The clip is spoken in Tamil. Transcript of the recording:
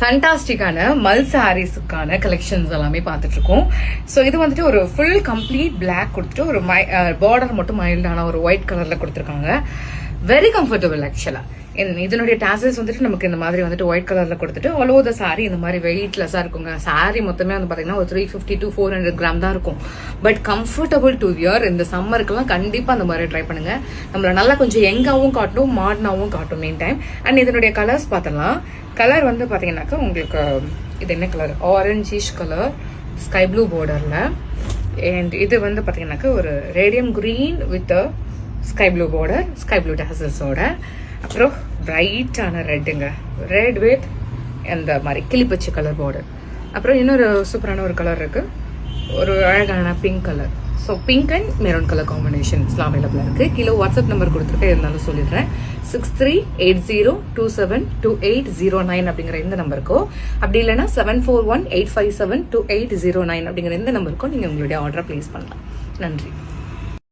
ஃபண்டாஸ்டிக்கான மல் சாரீஸுக்கான கலெக்ஷன்ஸ் எல்லாமே பார்த்துட்டு இருக்கோம் ஸோ இது வந்துட்டு ஒரு ஃபுல் கம்ப்ளீட் பிளாக் கொடுத்துட்டு ஒரு மை பார்டர் மட்டும் மைல்டான ஒரு ஒயிட் கலர்ல கொடுத்துருக்காங்க. வெரி கம்ஃபர்டபுள் ஆக்சுவலா இதனுடைய டாசல்ஸ் வந்துட்டு நமக்கு இந்த மாதிரி வந்துட்டு ஒயிட் கலர்ல கொடுத்துட்டு அவ்வளோ த சாரி இந்த மாதிரி வெயிட்லெஸ்ஸாக இருக்குங்க. சாரி மொத்தமே வந்து பார்த்தீங்கன்னா ஒரு three fifty to four hundred gram தான் இருக்கும். பட் கம்ஃபர்டபுள் டு வியர் இந்த சம்மருக்குலாம் கண்டிப்பாக அந்த மாதிரி ட்ரை பண்ணுங்க. நம்மள நல்லா கொஞ்சம் எங்காவும் காட்டும் மாடனாகவும் காட்டும் மெயின் டைம் அண்ட் இதனுடைய கலர்ஸ் பார்த்தலாம் கலர் வந்து பார்த்தீங்கன்னாக்கா உங்களுக்கு இது என்ன colour orangish colour sky blue பார்டரில் அண்ட் இது வந்து பார்த்தீங்கன்னாக்கா ஒரு radium green with sky blue border sky blue டேசல்ஸோட அப்புறம் பிரைட்டான ரெட்டுங்க ரெட் வித் அந்த மாதிரி கிளிப்பச்சி கலர் பார்டர் அப்புறம் இன்னொரு சூப்பரான ஒரு கலர் இருக்குது ஒரு அழகான pink colour so pink and maroon colour காம்பினேஷன்ஸ்லாம் அவைலபிளாக இருக்குது கிலோ வாட்ஸ்அப் நம்பர் கொடுத்துருக்கேன். இருந்தாலும் சொல்லிடுறேன். Six three eight zero two seven two eight zero nine அப்படிங்கிற இந்த நம்பருக்கோ அப்படி இல்லைனா seven four one eight five seven two eight zero nine அப்படிங்கிற இந்த நம்பருக்கோ நீங்கள் உங்களுடைய ஆர்டரை ப்ளேஸ் பண்ணலாம். நன்றி.